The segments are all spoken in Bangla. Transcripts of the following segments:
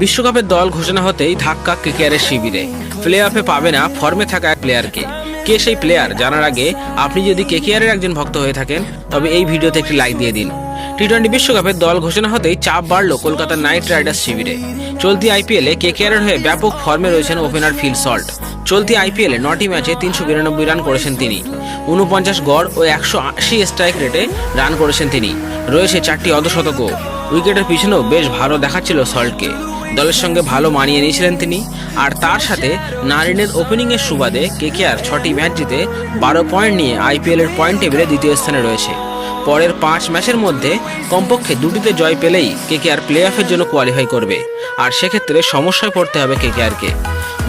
বিশ্বকাপের দল ঘোষণা হতেই ধাক্কা কেকেআরের শিবিরে। প্লে অফে পাবে না ফর্মে থাকা এক প্লেয়ারকে। কে সেই প্লেয়ার জানার আগে আপনি যদি কেকেআরের একজন ভক্ত হয়ে থাকেন, তবে এই ভিডিওতে একটি লাইক দিয়ে দিন। টি টোয়েন্টি বিশ্বকাপের দল ঘোষণা হতেই চাপ বাড়ল কলকাতা নাইট রাইডার্স শিবিরে। চলতি আইপিএলে কেকেআরের হয়ে ব্যাপক ফর্মে রয়েছেন ওপেনার ফিল সল্ট। চলতি আইপিএলে নটি ম্যাচে তিনশো বিরানব্বই রান করেছেন তিনি। উনপঞ্চাশ গড় ও একশো আশি স্ট্রাইক রেটে রান করেছেন তিনি। রয়েছে চারটি অর্ধশতকও। উইকেটের পিছনেও বেশ ভালো দেখাচ্ছিল সল্টকে। দলের সঙ্গে ভালো মানিয়ে নিয়েছিলেন তিনি। আর তার সাথে নারিনের ওপেনিংয়ের সুবাদে কেকেআর ছটি ম্যাচ জিতে বারো পয়েন্ট নিয়ে আইপিএলের পয়েন্ট টেবিলে দ্বিতীয় স্থানে রয়েছে। পরের পাঁচ ম্যাচের মধ্যে কমপক্ষে দুটিতে জয় পেলেই কেকেআর প্লে অফের জন্য কোয়ালিফাই করবে। আর সেক্ষেত্রে সমস্যায় পড়তে হবে কেকেআরকে।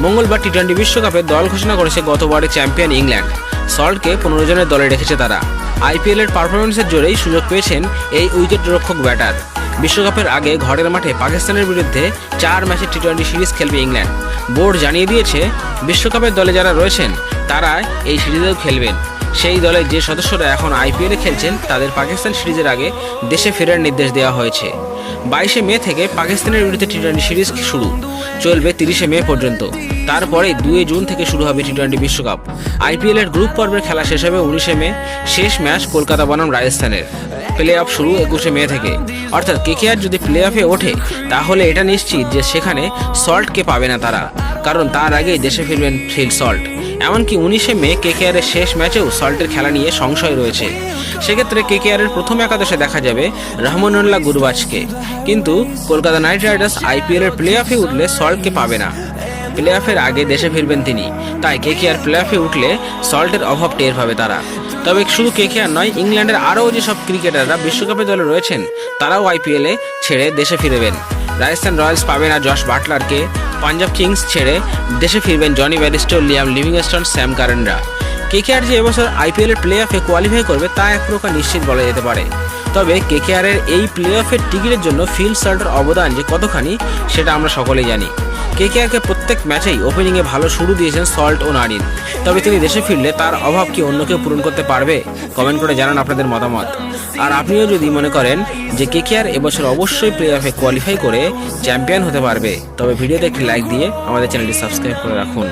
মঙ্গলবার টি টোয়েন্টি বিশ্বকাপে দল ঘোষণা করেছে গতবারের চ্যাম্পিয়ন ইংল্যান্ড। সল্টকে পনেরো জনের দলে রেখেছে তারা। আইপিএলের পারফরমেন্সের জোরেই সুযোগ পেয়েছেন এই উইকেট রক্ষক ব্যাটার। বিশ্বকাপের আগে ঘরের মাঠে পাকিস্তানের বিরুদ্ধে চার ম্যাচের টি টোয়েন্টি সিরিজ খেলবে ইংল্যান্ড। বোর্ড জানিয়ে দিয়েছে, বিশ্বকাপের দলে যারা রয়েছেন তারা এই সিরিজেও খেলবেন। সেই দলের যে সদস্যরা এখন আইপিএলে খেলছেন, তাদের পাকিস্তান সিরিজের আগে দেশে ফেরার নির্দেশ দেওয়া হয়েছে। বাইশে মে থেকে পাকিস্তানের বিরুদ্ধে টি টোয়েন্টি সিরিজ শুরু। চলবে তিরিশে মে পর্যন্ত। তারপরে দুই জুন থেকে শুরু হবে টি টোয়েন্টি বিশ্বকাপ আইপিএলের গ্রুপ পর্বের খেলা শেষ হবে উনিশে মে। শেষ ম্যাচ কলকাতা বনাম রাজস্থানের। প্লে অফ শুরু একুশে মে থেকে। অর্থাৎ কে কেকেআর যদি প্লে অফে ওঠে, তাহলে এটা নিশ্চিত যে সেখানে সল্টকে পাবে না তারা, কারণ তার আগেই দেশে ফিরবেন ফিল সল্ট। এমনকি উনিশে মে কেকেআরের শেষ ম্যাচেও সল্টের খেলা নিয়ে সংশয় রয়েছে। সেক্ষেত্রে কেকেআরের প্রথম একাদশে দেখা যাবে রহমানুল্লাহ গুরবাজকে। কিন্তু কলকাতা নাইট রাইডার্স আইপিএলের প্লে অফে উঠলে সল্টকে পাবে না। প্লে অফের আগে দেশে ফিরবেন তিনি। তাই কে কেকেআর প্লে অফে উঠলে সল্টের অভাব টের পাবে তারা। তবে শুধু কেকেআর নয়, ইংল্যান্ডের আরও যেসব ক্রিকেটাররা বিশ্বকাপের দলে রয়েছেন, তারাও আইপিএলে ছেড়ে দেশে ফিরবেন। রাজস্থান রয়্যালস পাবে না জশ বাটলারকে পাঞ্জাব কিংস ছেড়ে দেশে ফিরবেন Jonny Bairstow Liam Livingstone, Sam কারেনরা KKR যে এবছর আইপিএলের প্লে অফে কোয়ালিফাই করবে, তা এক প্রকার নিশ্চিত বলা যেতে পারে। তবে কেকেআরের এই প্লে অফের টিকিটের জন্য ফিল সাল্টের অবদান যে কতখানি, সেটা আমরা সকলেই জানি। কেকেআরকে প্রত্যেক ম্যাচেই ওপেনিংয়ে ভালো শুরু দিয়েছেন সল্ট ও নারিন। তবে তিনি দেশে ফিরলে তার অভাব কি অন্য কেউ পূরণ করতে পারবে? কমেন্ট করে জানান আপনাদের মতামত। আর আপনিও যদি মনে করেন যে কেকেআর এবছর অবশ্যই প্লে অফে কোয়ালিফাই করে চ্যাম্পিয়ন হতে পারবে, তবে ভিডিওতে একটি লাইক দিয়ে আমাদের চ্যানেলটি সাবস্ক্রাইব করে রাখুন।